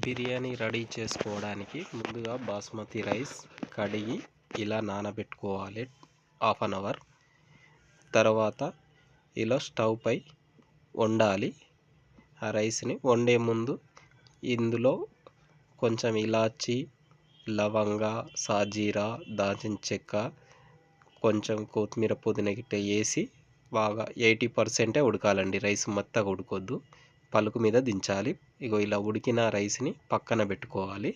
Biryani ready చేసుకోవడానికి ముందుగా basmati rice కడిగి ఇలా నానబెట్టుకోవాలి. Half an hour. తర్వాత ఇలా స్టవ్ పై వండాలి. ఆ రైస్ని వండే ముందు ఇందులో కొంచెం ఇలాచి లవంగా సాజీరా దాల్చిన చెక్క కొంచెం కొత్తిమీర పుదీనా గిట్ట వేసి బాగా ఎయిటీ పర్సెంటే ఉడకాలండి. రైస్ మెత్తగా ఉడకొద్దు. పలుకు మీద దించాలి. ఇగో ఇలా ఉడికిన రైస్ని పక్కన పెట్టుకోవాలి.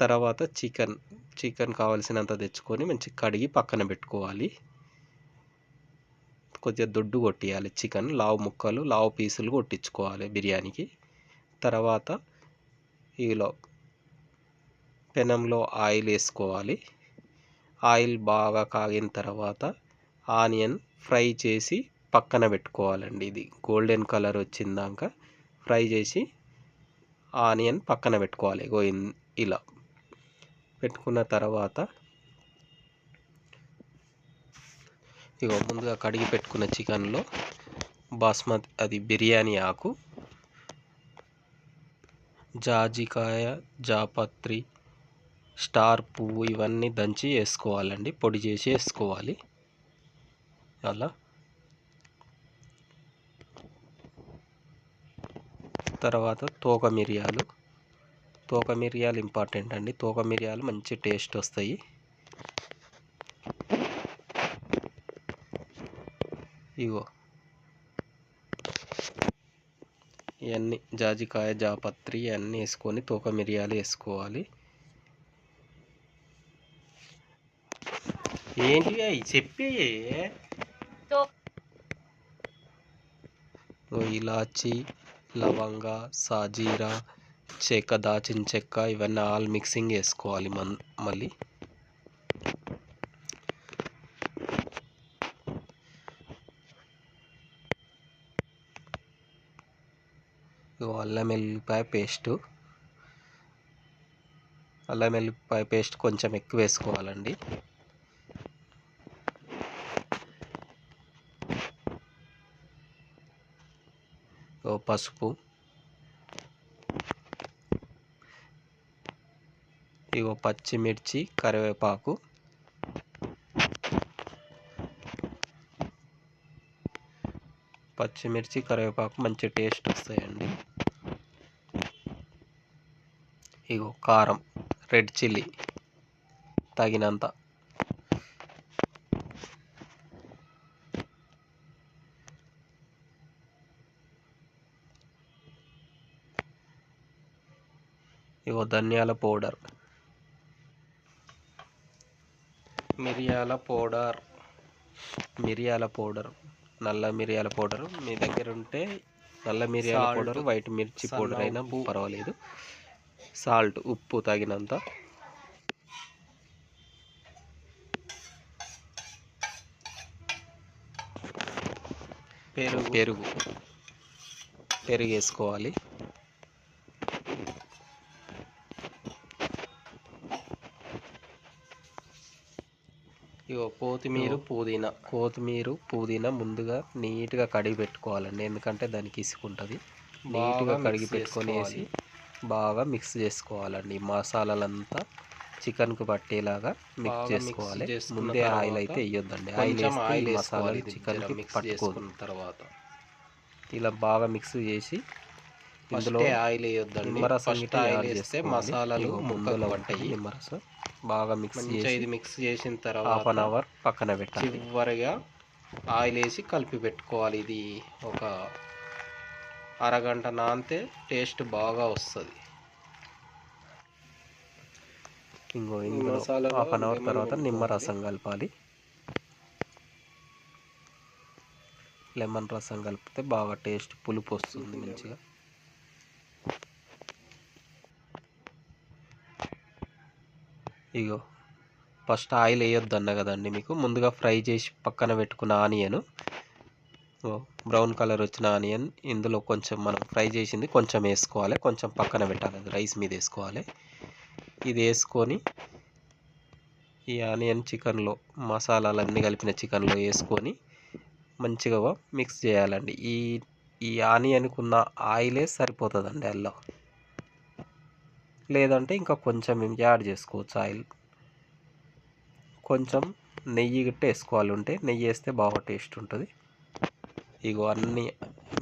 తర్వాత చికెన్ చికెన్ కావలసినంత తెచ్చుకొని మంచి కడిగి పక్కన పెట్టుకోవాలి. కొద్దిగా దొడ్డు కొట్టియాలి చికెన్ లావు ముక్కలు లావు పీసులు కొట్టించుకోవాలి బిర్యానీకి. తర్వాత ఇలా పెనంలో ఆయిల్ వేసుకోవాలి. ఆయిల్ బాగా కాగిన తర్వాత ఆనియన్ ఫ్రై చేసి పక్కన పెట్టుకోవాలండి ఇది. గోల్డెన్ కలర్ వచ్చిందాక ఫ్రై చేసి ఆనియన్ పక్కన పెట్టుకోవాలి. గోయిన్ ఇలా పెట్టుకున్న తర్వాత ఇగో ముందుగా కడిగి పెట్టుకున్న చికెన్లో బాస్మతి అది బిర్యానీ ఆకు జాజికాయ జాపత్రి స్టార్ పువ్వు ఇవన్నీ దంచి వేసుకోవాలండి. పొడి చేసి వేసుకోవాలి. అలా తర్వాత తోక మిరియాలు. తోక మిరియాలు ఇంపార్టెంట్ అండి. తోక మిరియాలు మంచి టేస్ట్ వస్తాయి. ఇగో. ఇవన్నీ జాజికాయ జాపత్రి ఇవన్నీ వేసుకొని తోక మిరియాలు వేసుకోవాలి. ఏంటి అవి చెప్పి? ఇలాచి లవంగా సాజీరా చెక్క దాచిన చెక్క ఇవన్నీ ఆల్ మిక్సింగ్ వేసుకోవాలి మన్ మళ్ళీ. అల్లం వెల్లిపాయ పేస్టు. అల్లం వెల్లిపాయ పేస్ట్ కొంచెం ఎక్కువ వేసుకోవాలండి. పసుపు. ఇగో పచ్చిమిర్చి కరివేపాకు. పచ్చిమిర్చి కరివేపాకు మంచి టేస్ట్ వస్తాయండి. ఇగో కారం రెడ్ చిల్లీ తగినంత. ఇగో ధనియాల పౌడర్. మిరియాల పౌడర్. మిరియాల పౌడర్. నల్ల మిరియాల పౌడర్. మీ దగ్గర ఉంటే నల్ల మిరియాల పౌడర్ వైట్ మిర్చి పౌడర్ అయినా. పర్వాలేదు. సాల్ట్ ఉప్పు తగినంత. పెరుగు. పెరుగు. పెరుగు వేసుకోవాలి ఇగో కొత్తిమీర. పుదీనా. కొత్తిమీర పుదీనా ముందుగా నీట్గా కడిగి పెట్టుకోవాలండి. ఎందుకంటే దానికి ఇసుకుంటుంది. నీట్గా కడిగి mix పెట్టుకొని వేసి చేసుకోవాలి. బాగా మిక్స్ చేసుకోవాలండి. మసాలాలంతా చికెన్కు పట్టేలాగా మిక్స్ చేసుకోవాలి. ముందే ఆయిల్ అయితే వేయొద్దండి. ఆయిల్ ఆయిల్ ఇది చికెన్కి పట్టుకోదు. తర్వాత. ఇలా బాగా మిక్స్ చేసి ఇందులో ఆయిల్ వేయొద్దండి. నిమ్మరసం ఆయిల్ వేస్తే. మసాలాలు ముక్కలు పట్టాయి నిమ్మరసం బాగా మిక్స్ చేసి ఇది మిక్స్ చేసిన హాఫ్ తర్వాత అన్ అవర్ పక్కన పెట్టాలి. చివరిగా ఆయిల్ వేసి కలిపి పెట్టుకోవాలి. ఇది ఒక అరగంట నానితే టేస్ట్ బాగా వస్తుంది. ఇంకో ఇందులో మసాలాలో హాఫ్ అన్ అవర్ తర్వాత. నిమ్మరసం కలపాలి. లెమన్ రసం కలిపితే బాగా టేస్ట్ పులుపు వస్తుంది మంచిగా. ఇగో ఫస్ట్ ఆయిల్ వేయొద్దు అన్న కదండి మీకు. ముందుగా ఫ్రై చేసి పక్కన పెట్టుకున్న ఆనియన్. బ్రౌన్ కలర్ వచ్చిన ఆనియన్. ఇందులో కొంచెం మనం ఫ్రై చేసింది కొంచెం వేసుకోవాలి. కొంచెం పక్కన పెట్టాలి. రైస్ మీద వేసుకోవాలి. ఇది వేసుకొని ఈ ఆనియన్ చికెన్లో మసాలాలన్నీ కలిపిన చికెన్లో వేసుకొని మంచిగా మిక్స్ చేయాలండి. ఈ ఈ ఆనియన్కి ఉన్న ఆయిలే సరిపోతుందండి అల్లం. లేదంటే ఇంకా కొంచెం యాడ్ చేసుకోవచ్చు ఆయిల్. కొంచెం నెయ్యి గిట్ట వేసుకోవాలి ఉంటే నెయ్యి వేస్తే బాగా టేస్ట్ ఉంటుంది. ఇగో అన్నీ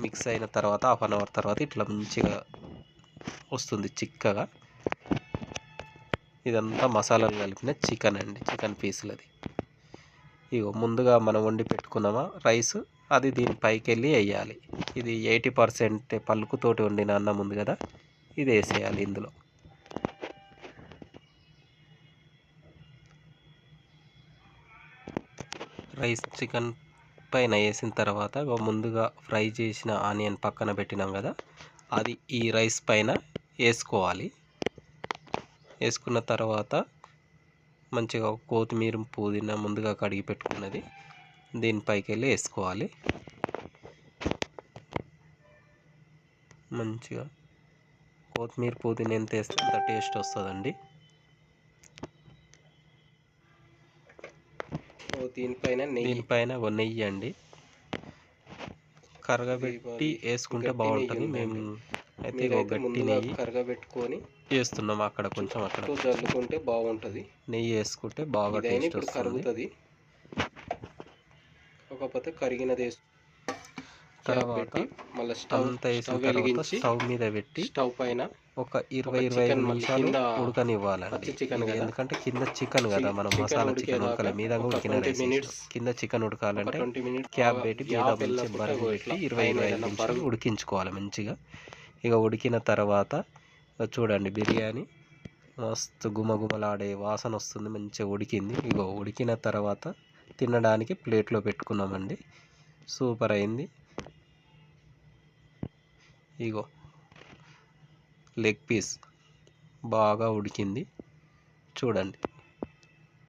మిక్స్ అయిన తర్వాత హాఫ్ అన్ అవర్ తర్వాత ఇట్లా మంచిగా వస్తుంది చిక్కగా. ఇదంతా మసాలాలు కలిపిన చికెన్ అండి చికెన్ పీసులది ఇగో ముందుగా మనం వండి పెట్టుకున్నామా రైస్ అది దీని పైకి వెళ్ళి వేయాలి. ఇది ఎయిటీ పర్సెంట్ పలుకుతోటి వండిన అన్నం ఉంది కదా ఇది వేసేయాలి ఇందులో. రైస్ చికెన్ పైన వేసిన తర్వాత ముందుగా ఫ్రై చేసిన ఆనియన్ పక్కన పెట్టినాం కదా అది ఈ రైస్ పైన వేసుకోవాలి. వేసుకున్న తర్వాత మంచిగా కొత్తిమీర పుదీనా ముందుగా కడిగి పెట్టుకున్నది దీనిపైకి వెళ్ళి వేసుకోవాలి. మంచిగా కొత్తిమీర పుదీనా ఎంత వేస్తే అంత టేస్ట్ వస్తుందండి. దీనిపైన నెయ్యి. దీనిపైన నెయ్యి అండి. కరగబెట్టి వేసుకుంటే బాగుంటుంది. మేము అయితే గట్టి నెయ్యి కరగబెట్టుకొని వేస్తున్నాం అక్కడ కొంచెం అక్కడ. చుట్టూ జల్లుకుంటే బాగుంటుంది. నెయ్యి వేసుకుంటే బాగా టేస్ట్ కరుగుతుంది. కాకపోతే కరిగినది వేసి తర్వాత మళ్ళీ స్టవ్ అంతా వేసిన స్టవ్ మీద పెట్టి స్టవ్ పైన ఒక ఇరవై ఇరవై ఐదు నిమిషాలు ఉడకనివ్వాలండి. ఎందుకంటే కింద చికెన్ కదా మనం మసాలా చికెన్ ఉడకలే. మీద ఉడికిన 20 రైస్ minutes, వేసినాం. కింద చికెన్ ఉడకాలంటే క్యాప్ పెట్టి మీద మంచి బరువు పెట్టి ఇరవై ఇరవై ఐదు నిమిషాలు ఉడికించుకోవాలి మంచిగా. ఇక ఉడికిన తర్వాత ఇక చూడండి బిర్యానీ. మస్తు గుమగుమలాడే వాసన వస్తుంది మంచిగా ఉడికింది. ఇగో ఉడికిన తర్వాత తినడానికి ప్లేట్లో పెట్టుకున్నామండి. సూపర్ అయింది. ఇగో లెగ్ పీస్ బాగా ఉడికింది. చూడండి.